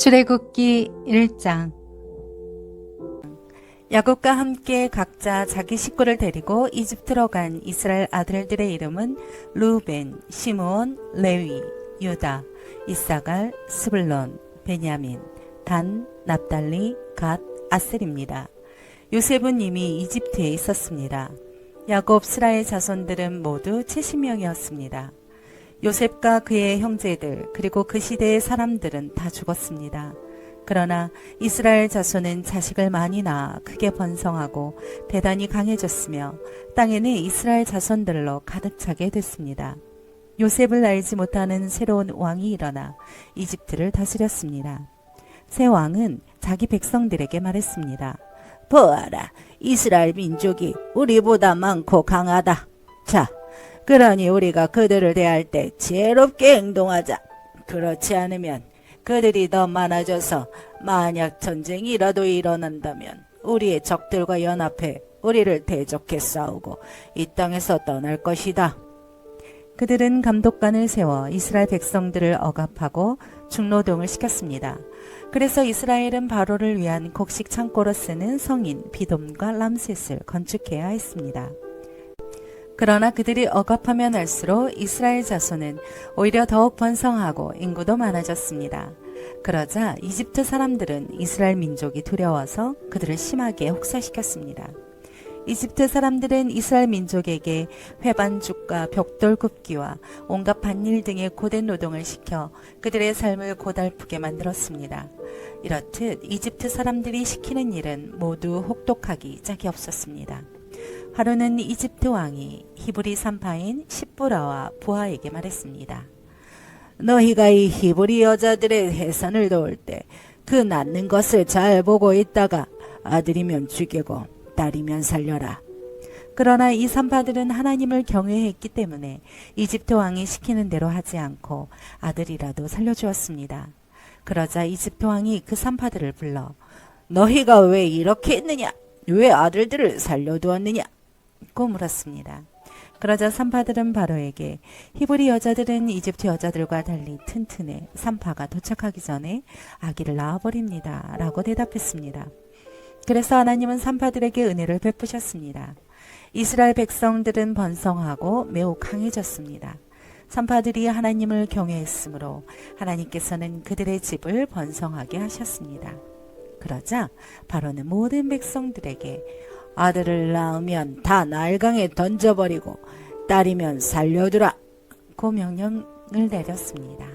출애굽기 1장 야곱과 함께 각자 자기 식구를 데리고 이집트로 간 이스라엘 아들들의 이름은 루벤, 시므온, 레위, 유다, 이사갈, 스불론, 베냐민, 단, 납달리, 갓, 아셀입니다. 요셉은 이미 이집트에 있었습니다. 야곱 스라의 자손들은 모두 70명이었습니다. 요셉과 그의 형제들 그리고 그 시대의 사람들은 다 죽었습니다. 그러나 이스라엘 자손은 자식을 많이 낳아 크게 번성하고 대단히 강해졌으며 땅에는 이스라엘 자손들로 가득 차게 됐습니다. 요셉을 알지 못하는 새로운 왕이 일어나 이집트를 다스렸습니다. 새 왕은 자기 백성들에게 말했습니다. 보아라, 이스라엘 민족이 우리보다 많고 강하다. 자, 그러니 우리가 그들을 대할 때 지혜롭게 행동하자. 그렇지 않으면 그들이 더 많아져서 만약 전쟁이라도 일어난다면 우리의 적들과 연합해 우리를 대적해 싸우고 이 땅에서 떠날 것이다. 그들은 감독관을 세워 이스라엘 백성들을 억압하고 중노동을 시켰습니다. 그래서 이스라엘은 바로를 위한 곡식 창고로 쓰는 성인 비돔과 람셋을 건축해야 했습니다. 그러나 그들이 억압하면 할수록 이스라엘 자손은 오히려 더욱 번성하고 인구도 많아졌습니다. 그러자 이집트 사람들은 이스라엘 민족이 두려워서 그들을 심하게 혹사시켰습니다. 이집트 사람들은 이스라엘 민족에게 회반죽과 벽돌 굽기와 온갖 밭일 등의 고된 노동을 시켜 그들의 삶을 고달프게 만들었습니다. 이렇듯 이집트 사람들이 시키는 일은 모두 혹독하기 짝이 없었습니다. 하루는 이집트 왕이 히브리 산파인 십부라와 부하에게 말했습니다. 너희가 이 히브리 여자들의 해산을 도울 때 그 낳는 것을 잘 보고 있다가 아들이면 죽이고 딸이면 살려라. 그러나 이 산파들은 하나님을 경외했기 때문에 이집트 왕이 시키는 대로 하지 않고 아들이라도 살려주었습니다. 그러자 이집트 왕이 그 산파들을 불러 너희가 왜 이렇게 했느냐? 왜 아들들을 살려두었느냐? 고 물었습니다. 그러자 산파들은 바로에게 히브리 여자들은 이집트 여자들과 달리 튼튼해 산파가 도착하기 전에 아기를 낳아버립니다. 라고 대답했습니다. 그래서 하나님은 산파들에게 은혜를 베푸셨습니다. 이스라엘 백성들은 번성하고 매우 강해졌습니다. 산파들이 하나님을 경외했으므로 하나님께서는 그들의 집을 번성하게 하셨습니다. 그러자 바로는 모든 백성들에게 아들을 낳으면 다 날강에 던져버리고 딸이면 살려두라 고 명령을 내렸습니다.